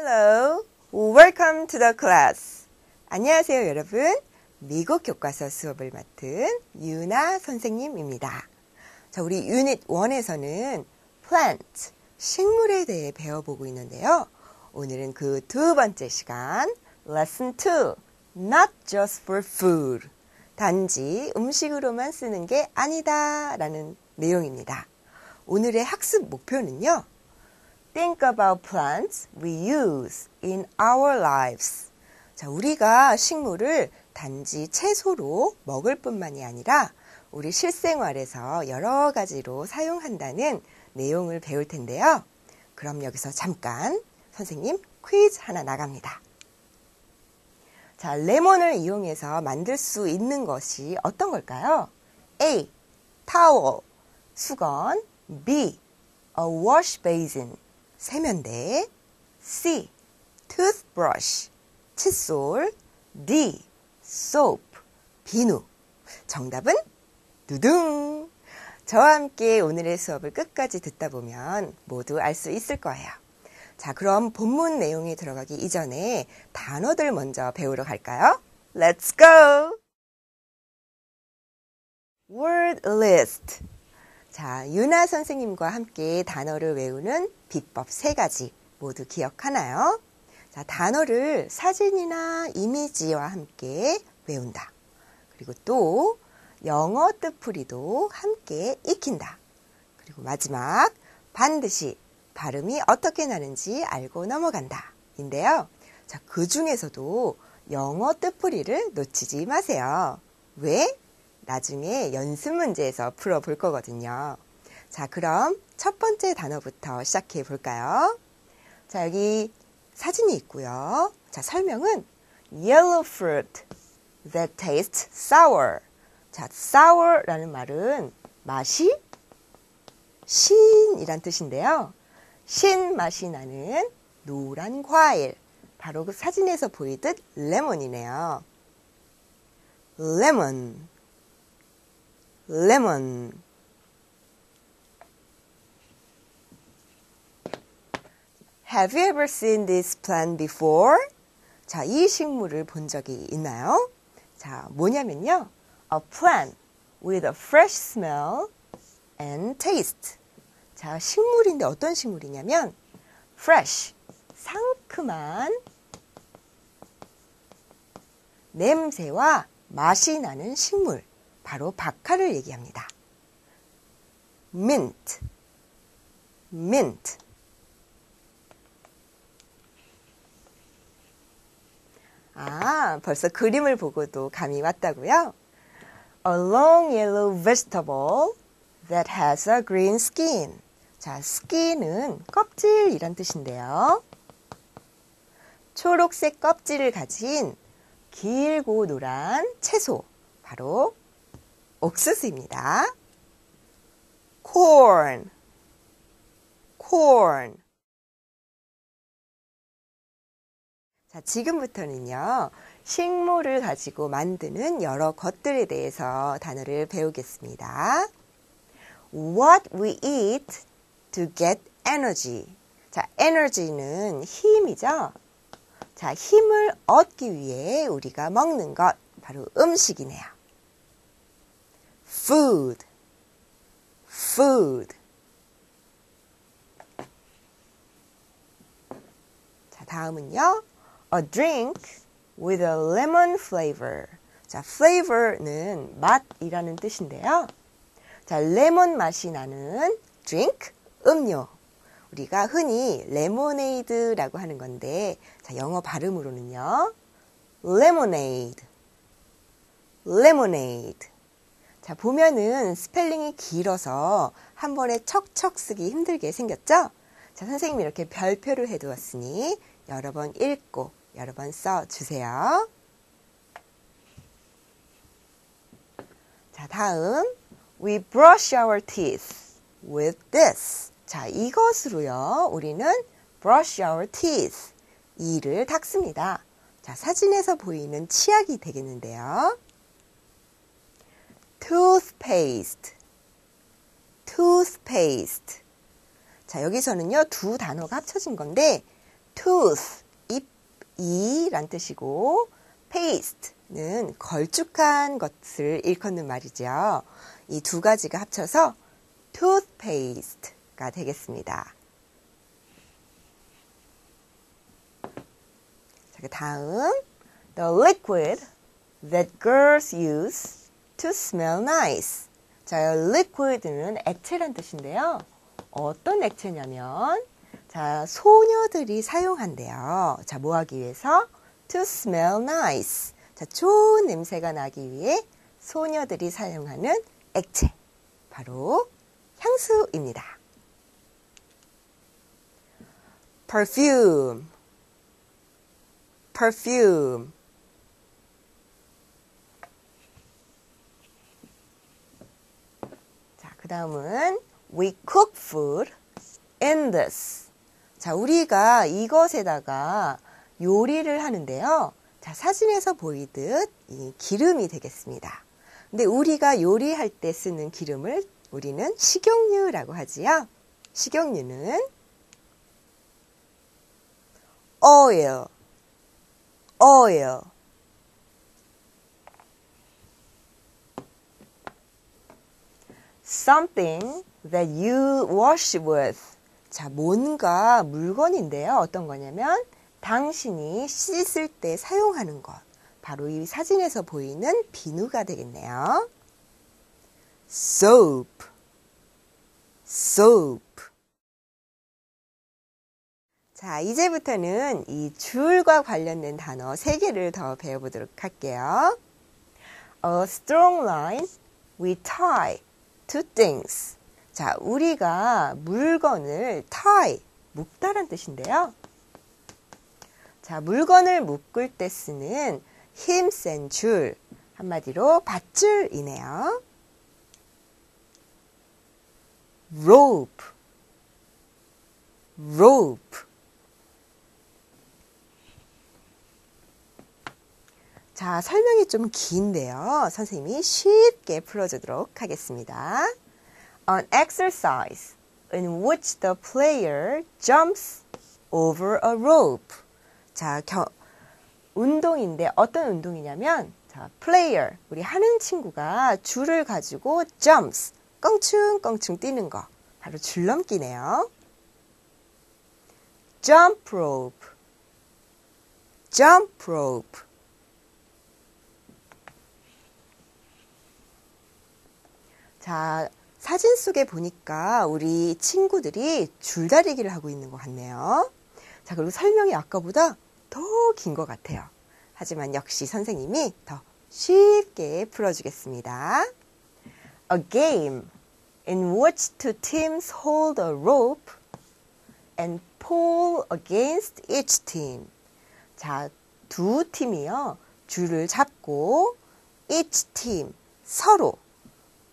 Hello, welcome to the class. 안녕하세요, 여러분. 미국 교과서 수업을 맡은 유나 선생님입니다. 자, 우리 유닛 1에서는 plant, 식물에 대해 배워보고 있는데요. 오늘은 그 두 번째 시간, lesson 2, not just for food. 단지 음식으로만 쓰는 게 아니다 라는 내용입니다. 오늘의 학습 목표는요. Think about plants we use in our lives. 자, 우리가 식물을 단지 채소로 먹을 뿐만이 아니라 우리 실생활에서 여러 가지로 사용한다는 내용을 배울 텐데요. 그럼 여기서 잠깐 선생님 퀴즈 하나 나갑니다. 자, 레몬을 이용해서 만들 수 있는 것이 어떤 걸까요? A. 타월, 수건, B. a wash basin, 세면대, C. toothbrush, 칫솔, D. soap, 비누. 정답은 두둥! 저와 함께 오늘의 수업을 끝까지 듣다 보면 모두 알 수 있을 거예요. 자, 그럼 본문 내용에 들어가기 이전에 단어들 먼저 배우러 갈까요? Let's go! Word list. 자, 유나 선생님과 함께 단어를 외우는 비법 세 가지 모두 기억하나요? 자, 단어를 사진이나 이미지와 함께 외운다. 그리고 또 영어 뜻풀이도 함께 익힌다. 그리고 마지막 반드시 발음이 어떻게 나는지 알고 넘어간다. 인데요. 자, 그 중에서도 영어 뜻풀이를 놓치지 마세요. 왜? 나중에 연습 문제에서 풀어볼 거거든요. 자, 그럼 첫 번째 단어부터 시작해 볼까요? 자, 여기 사진이 있고요. 자, 설명은 yellow fruit that tastes sour. 자, sour라는 말은 맛이 신이란 뜻인데요. 신 맛이 나는 노란 과일. 바로 그 사진에서 보이듯 레몬이네요. 레몬, 레몬. Have you ever seen this plant before? 자, 이 식물을 본 적이 있나요? 자, 뭐냐면요. A plant with a fresh smell and taste. 자, 식물인데 어떤 식물이냐면 fresh, 상큼한 냄새와 맛이 나는 식물, 바로 박하를 얘기합니다. mint, mint. 아, 벌써 그림을 보고도 감이 왔다고요? A long yellow vegetable that has a green skin. 자, skin은 껍질이란 뜻인데요. 초록색 껍질을 가진 길고 노란 채소, 바로 옥수수입니다. corn, corn. 자, 지금부터는요, 식물을 가지고 만드는 여러 것들에 대해서 단어를 배우겠습니다. What we eat to get energy. 자, 에너지는 힘이죠. 자, 힘을 얻기 위해 우리가 먹는 것, 바로 음식이네요. Food, food. 자, 다음은요. a drink with a lemon flavor. 자, flavor는 맛이라는 뜻인데요. 자, 레몬 맛이 나는 drink, 음료. 우리가 흔히 레모네이드라고 하는 건데, 자, 영어 발음으로는요. lemonade, lemonade. 자, 보면은 스펠링이 길어서 한 번에 척척 쓰기 힘들게 생겼죠? 자, 선생님이 이렇게 별표를 해두었으니 여러 번 읽고 여러 번 써주세요. 자, 다음. We brush our teeth with this. 자, 이것으로요. 우리는 brush our teeth. 이를 닦습니다. 자, 사진에서 보이는 치약이 되겠는데요. Toothpaste. toothpaste. 자, 여기서는요, 두 단어가 합쳐진 건데, tooth, 입, 이란 뜻이고 paste는 걸쭉한 것을 일컫는 말이죠. 이 두 가지가 합쳐서 toothpaste가 되겠습니다. 자, 그 다음 the liquid that girls use to smell nice. 자, liquid는 액체란 뜻인데요. 어떤 액체냐면 자, 소녀들이 사용한대요. 자, 뭐 하기 위해서? to smell nice. 자, 좋은 냄새가 나기 위해 소녀들이 사용하는 액체. 바로 향수입니다. perfume. perfume. 그 다음은 we cook food in this. 자, 우리가 이것에다가 요리를 하는데요. 자, 사진에서 보이듯 이 기름이 되겠습니다. 근데 우리가 요리할 때 쓰는 기름을 우리는 식용유라고 하지요. 식용유는 oil, oil. Something that you wash with. 자, 뭔가 물건인데요. 어떤 거냐면 당신이 씻을 때 사용하는 것. 바로 이 사진에서 보이는 비누가 되겠네요. soap, soap. 자, 이제부터는 이 줄과 관련된 단어 3개를 더 배워보도록 할게요. A strong line we tie to things. 자, 우리가 물건을 tie, 묶다란 뜻인데요. 자, 물건을 묶을 때 쓰는 힘센 줄, 한마디로 밧줄이네요. rope, rope. 자, 설명이 좀 긴데요. 선생님이 쉽게 풀어주도록 하겠습니다. An exercise in which the player jumps over a rope. 자, 겨, 운동인데 어떤 운동이냐면 자, player 우리 하는 친구가 줄을 가지고 jumps 껑충껑충 뛰는 거 바로 줄넘기네요. jump rope jump rope 자, 사진 속에 보니까 우리 친구들이 줄다리기를 하고 있는 것 같네요. 자, 그리고 설명이 아까보다 더 긴 것 같아요. 하지만 역시 선생님이 더 쉽게 풀어주겠습니다. A game in which two teams hold a rope and pull against each team. 자, 두 팀이요. 줄을 잡고 each team 서로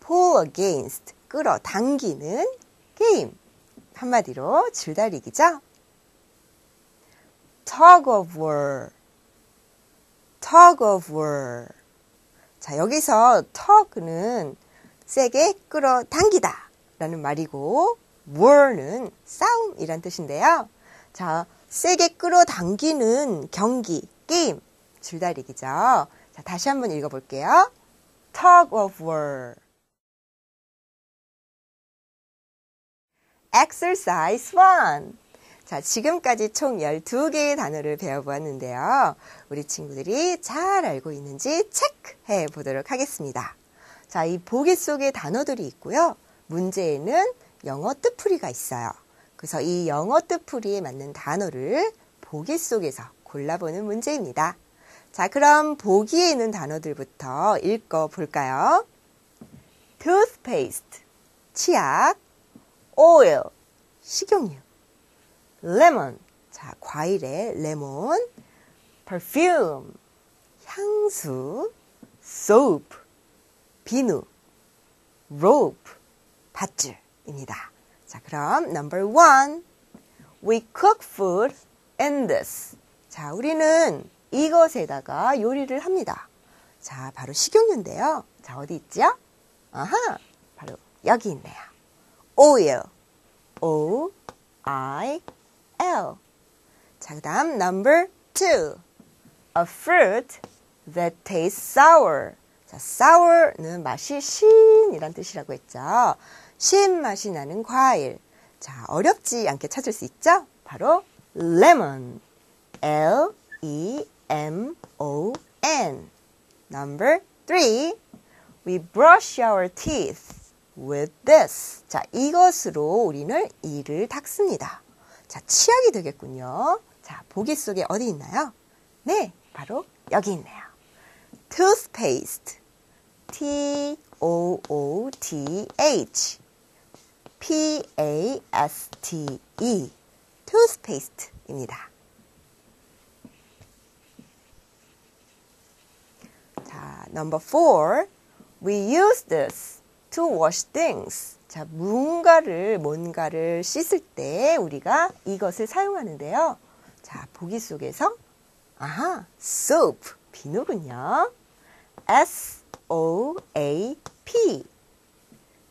pull against 끌어당기는 게임. 한마디로 줄다리기죠. tug of war, tug of war. 자, 여기서 tug는 세게 끌어당기다 라는 말이고 war는 싸움이란 뜻인데요. 자, 세게 끌어당기는 경기, 게임, 줄다리기죠. 자, 다시 한번 읽어볼게요. tug of war. Exercise 1. 자, 지금까지 총 12개의 단어를 배워보았는데요. 우리 친구들이 잘 알고 있는지 체크해 보도록 하겠습니다. 자, 이 보기 속에 단어들이 있고요. 문제에는 영어 뜻풀이가 있어요. 그래서 이 영어 뜻풀이에 맞는 단어를 보기 속에서 골라보는 문제입니다. 자, 그럼 보기에 있는 단어들부터 읽어 볼까요? toothpaste, 치약, oil, 식용유, lemon, 자, 과일의 레몬, perfume, 향수, soap, 비누, rope, 밧줄입니다. 자, 그럼 number one, we cook food in this. 자, 우리는 이것에다가 요리를 합니다. 자, 바로 식용유인데요. 자, 어디 있죠? 아하, 바로 여기 있네요. Oil, o, i, l. 자, 그 다음 number two. A fruit that tastes sour. 자, sour는 맛이 신이란 뜻이라고 했죠. 신 맛이 나는 과일. 자, 어렵지 않게 찾을 수 있죠? 바로 lemon. L E M O N. Number three. We brush our teeth with this. 자, 이것으로 우리는 이를 닦습니다. 자, 치약이 되겠군요. 자, 보기 속에 어디 있나요? 네, 바로 여기 있네요. toothpaste. T O O T H. P A S T E. toothpaste입니다. 자, number four. We use this to wash things. 자, 뭔가를, 뭔가를 씻을 때 우리가 이것을 사용하는데요. 자, 보기 속에서, 아하, soap, 비누군요. S-O-A-P.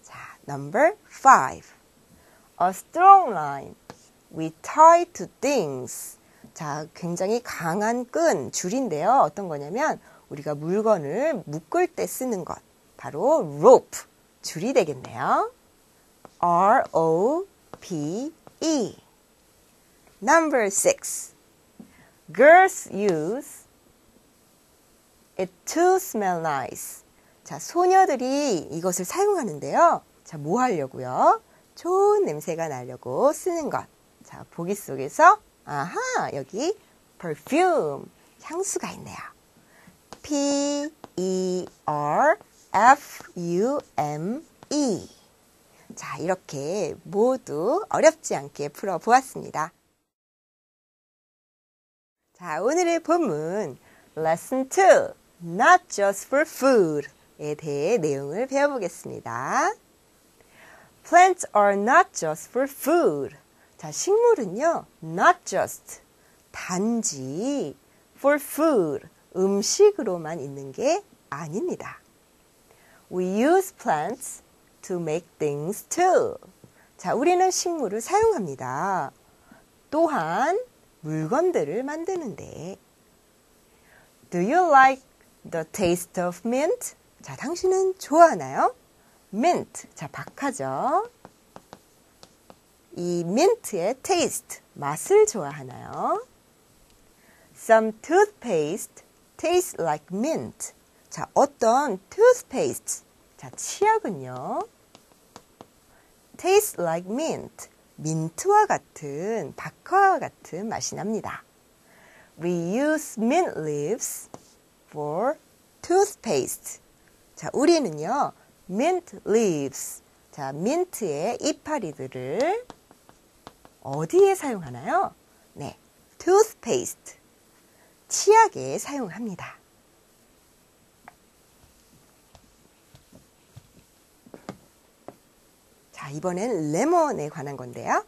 자, number five. A strong line we tie to things. 자, 굉장히 강한 끈, 줄인데요. 어떤 거냐면, 우리가 물건을 묶을 때 쓰는 것. 바로 rope, 줄이 되겠네요. R-O-P-E. Number six. Girls use it to smell nice. 자, 소녀들이 이것을 사용하는데요. 자, 뭐 하려고요? 좋은 냄새가 나려고 쓰는 것. 자, 보기 속에서, 아하, 여기 perfume, 향수가 있네요. P, E, R, F, U, M, E. 자, 이렇게 모두 어렵지 않게 풀어보았습니다. 자, 오늘의 본문, Lesson 2, Not Just for Food에 대해 내용을 배워보겠습니다. Plants are not just for food. 자, 식물은요, not just, 단지 for food, 음식으로만 있는 게 아닙니다. We use plants to make things too. 자, 우리는 식물을 사용합니다. 또한 물건들을 만드는데. Do you like the taste of mint? 자, 당신은 좋아하나요? mint. 자, 박하죠. 이 민트의 taste, 맛을 좋아하나요? Some toothpaste tastes like mint. 자, 어떤 toothpaste, 자, 치약은요. tastes like mint. 민트와 같은, 박하와 같은 맛이 납니다. We use mint leaves for toothpaste. 자, 우리는요, mint leaves. 자, 민트의 이파리들을 어디에 사용하나요? 네, toothpaste. 치약에 사용합니다. 자, 이번엔 레몬에 관한 건데요.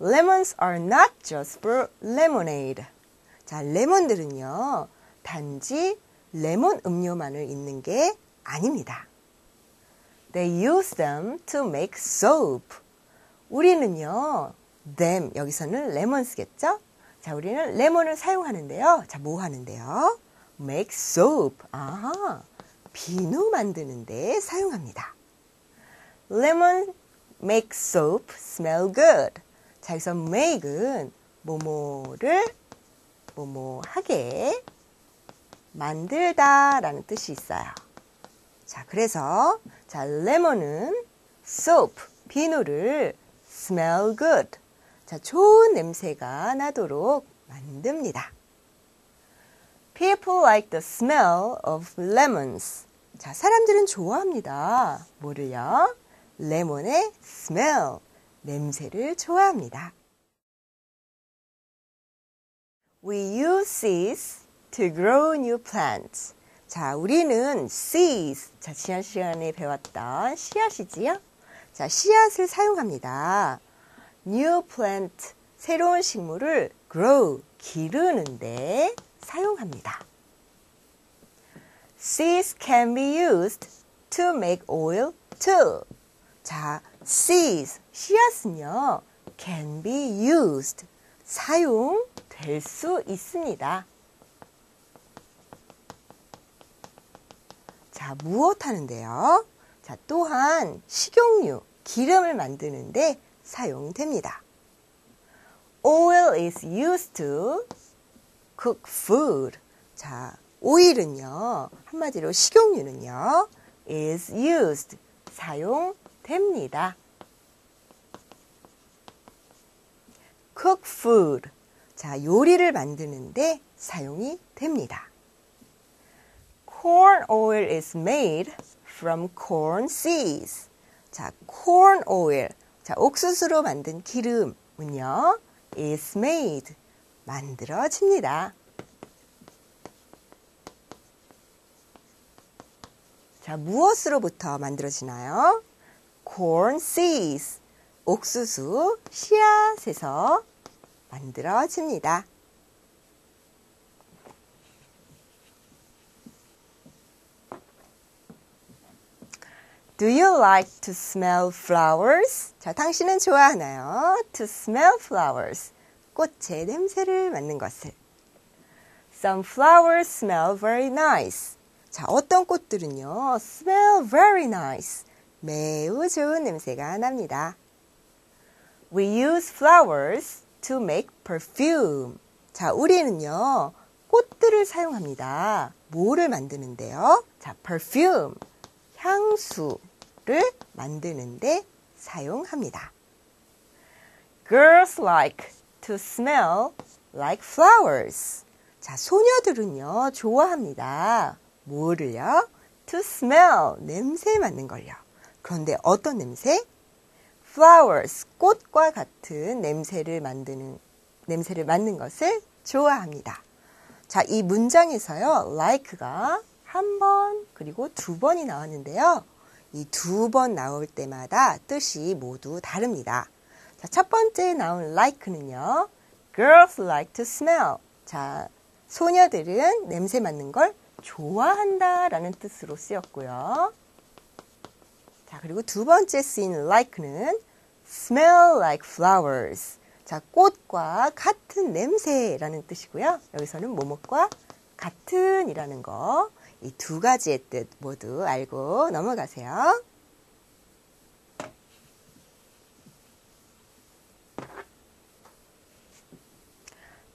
Lemons are not just for lemonade. 자, 레몬들은요, 단지 레몬 음료만을 있는 게 아닙니다. They use them to make soap. 우리는요, them, 여기서는 레몬 쓰겠죠? 자, 우리는 레몬을 사용하는데요. 자, 뭐 하는데요? make soap. 아하, 비누 만드는데 사용합니다. Lemon make soap smell good. 자, 여기서 make은 뭐뭐를 뭐뭐하게 만들다 라는 뜻이 있어요. 자, 그래서 자, 레몬은 soap, 비누를 smell good. 자, 좋은 냄새가 나도록 만듭니다. People like the smell of lemons. 자, 사람들은 좋아합니다. 뭐를요? 레몬의 smell, 냄새를 좋아합니다. We use seeds to grow new plants. 자, 우리는 seeds. 자, 지난 시간에 배웠던 씨앗이지요? 자, 씨앗을 사용합니다. new plant. 새로운 식물을 grow. 기르는데 사용합니다. Seeds can be used to make oil too. 자, seeds, 씨앗은요, can be used. 사용됩니다. 될수 있습니다. 자, 무엇 하는데요? 자, 또한 식용유, 기름을 만드는데 사용됩니다. Oil is used to cook food. 자, 오일은요, 한마디로 식용유는요, is used, 사용 됩니다. cook food. 자, 요리를 만드는데 사용이 됩니다. corn oil is made from corn seeds. 자, corn oil. 자, 옥수수로 만든 기름은요, is made. 만들어집니다. 자, 무엇으로부터 만들어지나요? Corn seeds. 옥수수 씨앗에서 만들어집니다. Do you like to smell flowers? 자, 당신은 좋아하나요? To smell flowers. 꽃의 냄새를 맡는 것을. Some flowers smell very nice. 자, 어떤 꽃들은요, smell very nice. 매우 좋은 냄새가 납니다. We use flowers to make perfume. 자, 우리는요, 꽃들을 사용합니다. 뭐를 만드는데요? 자, perfume. 향수를 만드는데 사용합니다. Girls like to smell like flowers. 자, 소녀들은요, 좋아합니다. 뭐를요? To smell, 냄새 맡는 걸요. 그런데 어떤 냄새? Flowers, 꽃과 같은 냄새를 만드는, 냄새를 맡는 것을 좋아합니다. 자, 이 문장에서요, like가 한 번, 그리고 두 번이 나왔는데요. 이 두 번 나올 때마다 뜻이 모두 다릅니다. 자, 첫 번째 나온 like는요. Girls like to smell. 자, 소녀들은 냄새 맡는 걸 좋아한다 라는 뜻으로 쓰였고요. 자, 그리고 두 번째 쓰인 like는 smell like flowers. 자, 꽃과 같은 냄새라는 뜻이고요. 여기서는 뭐뭐과 같은이라는 거. 이 두 가지의 뜻 모두 알고 넘어가세요.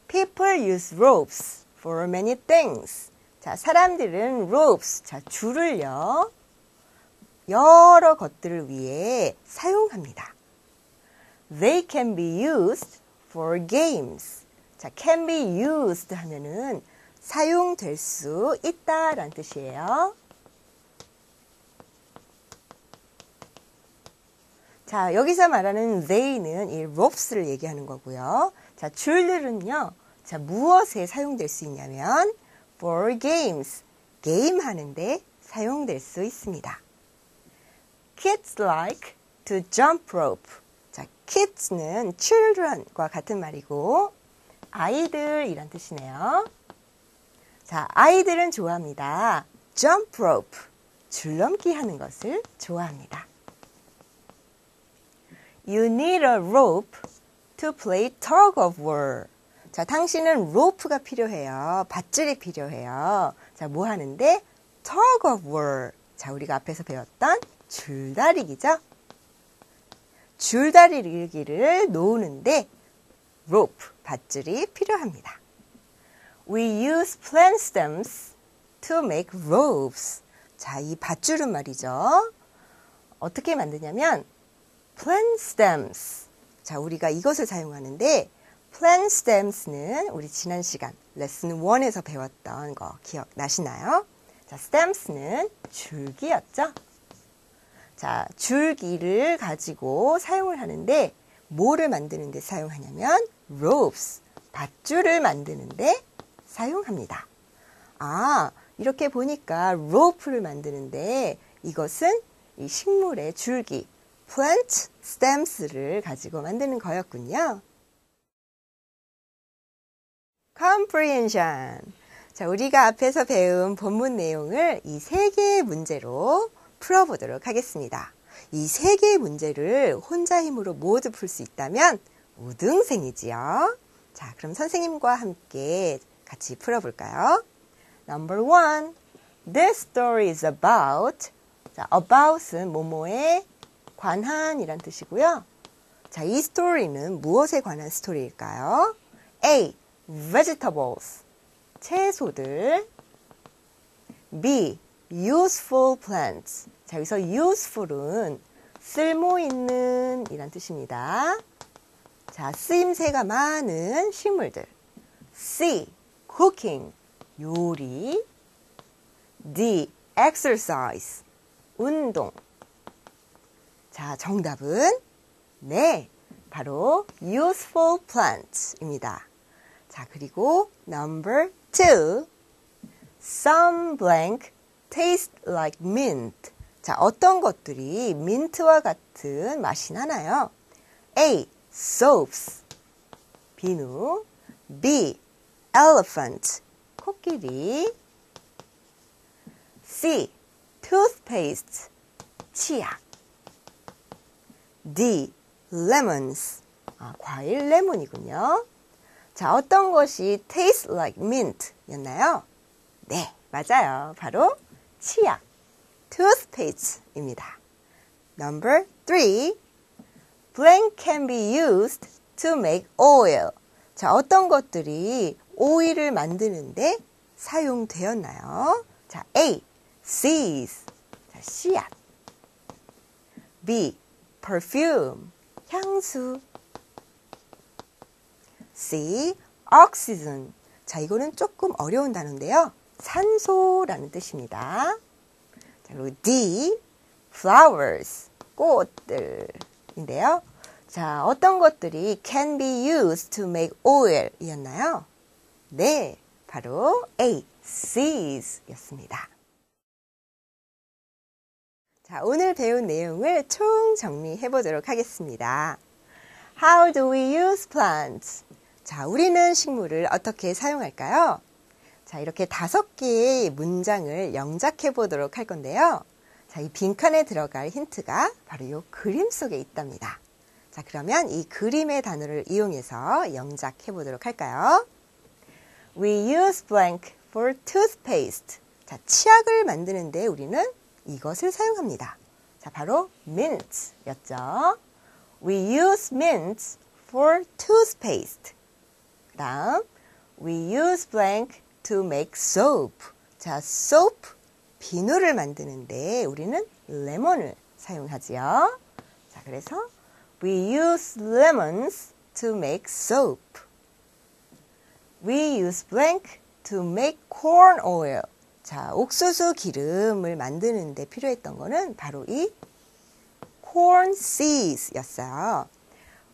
People use ropes for many things. 자, 사람들은 ropes, 자, 줄을요, 여러 것들을 위해 사용합니다. They can be used for games. 자, can be used 하면은 사용될 수 있다라는 뜻이에요. 자, 여기서 말하는 they는 이 ropes를 얘기하는 거고요. 자, 줄들은요. 자, 무엇에 사용될 수 있냐면 for games, 게임 하는데 사용될 수 있습니다. Kids like to jump rope. 자, kids는 children과 같은 말이고 아이들이란 뜻이네요. 자, 아이들은 좋아합니다. jump rope, 줄넘기 하는 것을 좋아합니다. You need a rope to play tug of war. 자, 당신은 로프가 필요해요. 밧줄이 필요해요. 자, 뭐 하는데? tug of war. 자, 우리가 앞에서 배웠던 줄다리기죠. 줄다리기를 놓는데 rope, 밧줄이 필요합니다. We use plant stems to make ropes. 자, 이 밧줄은 말이죠. 어떻게 만드냐면 plant stems. 자, 우리가 이것을 사용하는데 plant stems는 우리 지난 시간 레슨 1에서 배웠던 거 기억나시나요? 자, stems는 줄기였죠. 자, 줄기를 가지고 사용을 하는데 뭐를 만드는데 사용하냐면 ropes, 밧줄을 만드는데 사용합니다. 아, 이렇게 보니까 rope를 만드는데 이것은 이 식물의 줄기, plant stems를 가지고 만드는 거였군요. comprehension. 자, 우리가 앞에서 배운 본문 내용을 이 세 개의 문제로 풀어보도록 하겠습니다. 이 세 개의 문제를 혼자 힘으로 모두 풀 수 있다면 우등생이지요. 자, 그럼 선생님과 함께 같이 풀어볼까요? Number one. This story is about. 자, about은 뭐뭐에 관한이란 뜻이고요. 자, 이 스토리는 무엇에 관한 스토리일까요? A. Vegetables. 채소들. B. Useful plants. 자, 여기서 useful은 쓸모 있는 이란 뜻입니다. 자, 쓰임새가 많은 식물들. C. Cooking. 요리. D. Exercise. 운동. 자, 정답은 네, 바로 useful plants입니다. 자, 그리고 number two. Some blank taste like mint. 자, 어떤 것들이 민트와 같은 맛이 나나요? A. soaps. 비누. B. elephant. 코끼리. C. toothpaste. 치약. D. lemons. 아, 과일 레몬이군요. 자, 어떤 것이 taste like mint 였나요? 네, 맞아요. 바로 치약. toothpaste입니다. Number three. Blank can be used to make oil. 자, 어떤 것들이 오일을 만드는데 사용되었나요? 자, A. seeds. 자, 씨앗. B. perfume. 향수. C. oxygen. 자, 이거는 조금 어려운 단어인데요. 산소라는 뜻입니다. 자, 그리고 D. flowers. 꽃들인데요. 자, 어떤 것들이 can be used to make oil 이었나요? 네, 바로 A. seeds 였습니다. 자, 오늘 배운 내용을 총 정리해 보도록 하겠습니다. How do we use plants? 자, 우리는 식물을 어떻게 사용할까요? 자, 이렇게 다섯 개의 문장을 영작해 보도록 할 건데요. 자, 이 빈칸에 들어갈 힌트가 바로 이 그림 속에 있답니다. 자, 그러면 이 그림의 단어를 이용해서 영작해 보도록 할까요? We use blank for toothpaste. 자, 치약을 만드는데 우리는 이것을 사용합니다. 자, 바로 mint 였죠. We use mint for toothpaste. 그 다음, we use blank to make soap. 자, soap, 비누를 만드는데 우리는 레몬을 사용하지요. 자, 그래서 we use lemons to make soap. We use blank to make corn oil. 자, 옥수수 기름을 만드는데 필요했던 거는 바로 이 corn seeds 였어요.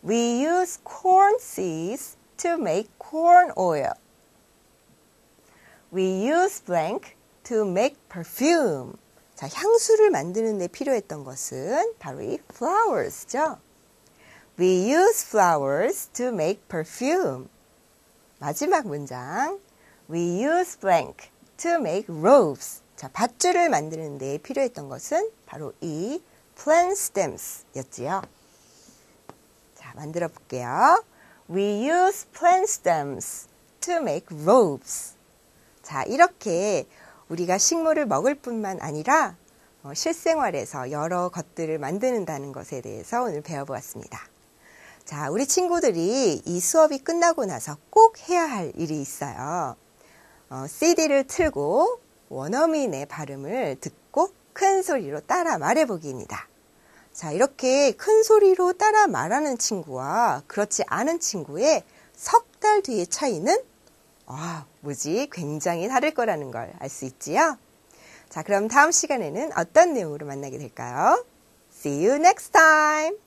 We use corn seeds to make corn oil. We use blank to make perfume. 자, 향수를 만드는 데 필요했던 것은 바로 이 flowers죠. We use flowers to make perfume. 마지막 문장. We use blank to make robes. 자, 밧줄을 만드는 데 필요했던 것은 바로 이 plant stems 였지요. 자, 만들어 볼게요. We use plant stems to make robes. 자, 이렇게 우리가 식물을 먹을 뿐만 아니라 어, 실생활에서 여러 것들을 만드는다는 것에 대해서 오늘 배워보았습니다. 자, 우리 친구들이 이 수업이 끝나고 나서 꼭 해야 할 일이 있어요. 어, CD를 틀고 원어민의 발음을 듣고 큰 소리로 따라 말해보기입니다. 자, 이렇게 큰 소리로 따라 말하는 친구와 그렇지 않은 친구의 석 달 뒤의 차이는 아, 뭐지? 굉장히 다를 거라는 걸 알 수 있지요? 자, 그럼 다음 시간에는 어떤 내용으로 만나게 될까요? See you next time!